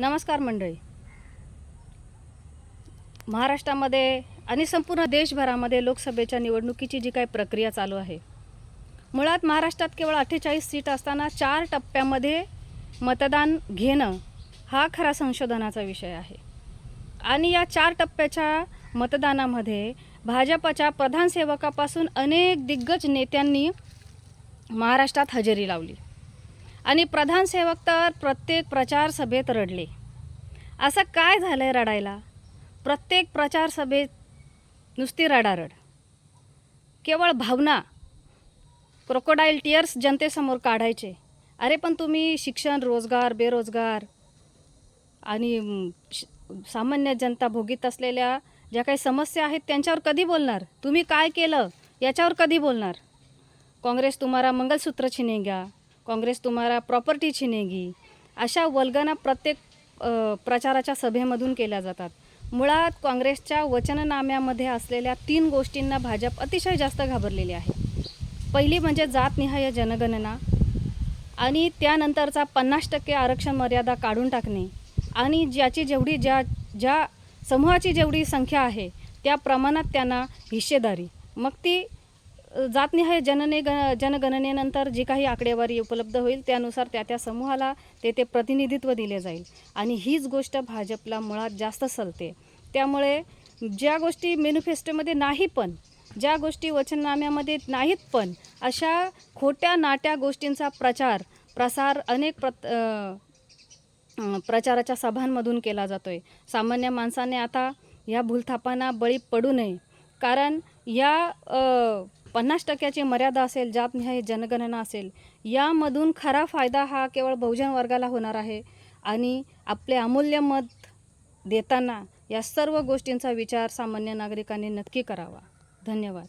नमस्कार मंडळी. महाराष्ट्रामध्ये आणि संपूर्ण देशभरामध्ये लोकसभेच्या निवडणुकीची जी काही प्रक्रिया चालू आहे मुळात महाराष्ट्रात केवळ अठ्ठेचाळीस सीट असताना चार टप्प्यामध्ये मतदान घेणं हा खरा संशोधनाचा विषय आहे. आणि या चार टप्प्याच्या मतदानामध्ये भाजपच्या प्रधान सेवकापासून अनेक दिग्गज नेत्यांनी महाराष्ट्रात हजेरी लावली. आणि प्रधान सेवक तर प्रत्येक प्रचार सभेत रडले. असं काय झालं आहे रडायला? प्रत्येक प्रचार सभेत नुसती रडारड. केवळ भावना. क्रोकोडाईल टिअर्स जनतेसमोर काढायचे. अरे पण तुम्ही शिक्षण रोजगार बेरोजगार आणि श- सामान्य जनता भोगीत असलेल्या ज्या काही समस्या आहेत त्यांच्यावर कधी बोलणार? तुम्ही काय केलं? याच्यावर कधी बोलणार? काँग्रेस तुम्हारा मंगलसूत्र छिनेगा काँग्रेस तुम्हाला प्रॉपर्टी छिनेगी अशा वल्गना प्रत्येक प्रचाराच्या सभेमधून केल्या जातात. मुळात काँग्रेसच्या वचननाम्यामध्ये असलेल्या तीन गोष्टींना भाजप अतिशय जास्त घाबरलेली आहे. पहिली म्हणजे जातनिहाय जनगणना आणि त्यानंतरचा पन्नास टक्के आरक्षण मर्यादा काढून टाकणे आणि ज्याची जेवढी ज्या ज्या समूहाची जेवढी संख्या आहे त्या प्रमाणात त्यांना हिस्सेदारी. मग ती जातनिहाय जनने ग जनगणनेनंतर जी काही आकडेवारी उपलब्ध होईल त्यानुसार त्या त्या समूहाला ते ते प्रतिनिधित्व दिले जाईल. आणि हीच गोष्ट भाजपला मुळात जास्त सलते. त्यामुळे ज्या गोष्टी मॅनिफेस्टोमध्ये नाही पण ज्या गोष्टी वचननाम्यामध्ये नाहीत पण अशा खोट्या नाट्या गोष्टींचा प्रचार प्रसार अनेक प्रत प्रचाराच्या सभांमधून केला जातो आहे सामान्य माणसाने आता या भूलथापांना बळी पडू नये. कारण या पन्नास टक्क्याची मर्यादा असेल जातनिहाय जनगणना असेल यामधून खरा फायदा हा केवळ बहुजन वर्गाला होणार आहे. आणि आपले अमूल्य मत देताना या सर्व गोष्टींचा विचार सामान्य नागरिकांनी नक्की करावा. धन्यवाद.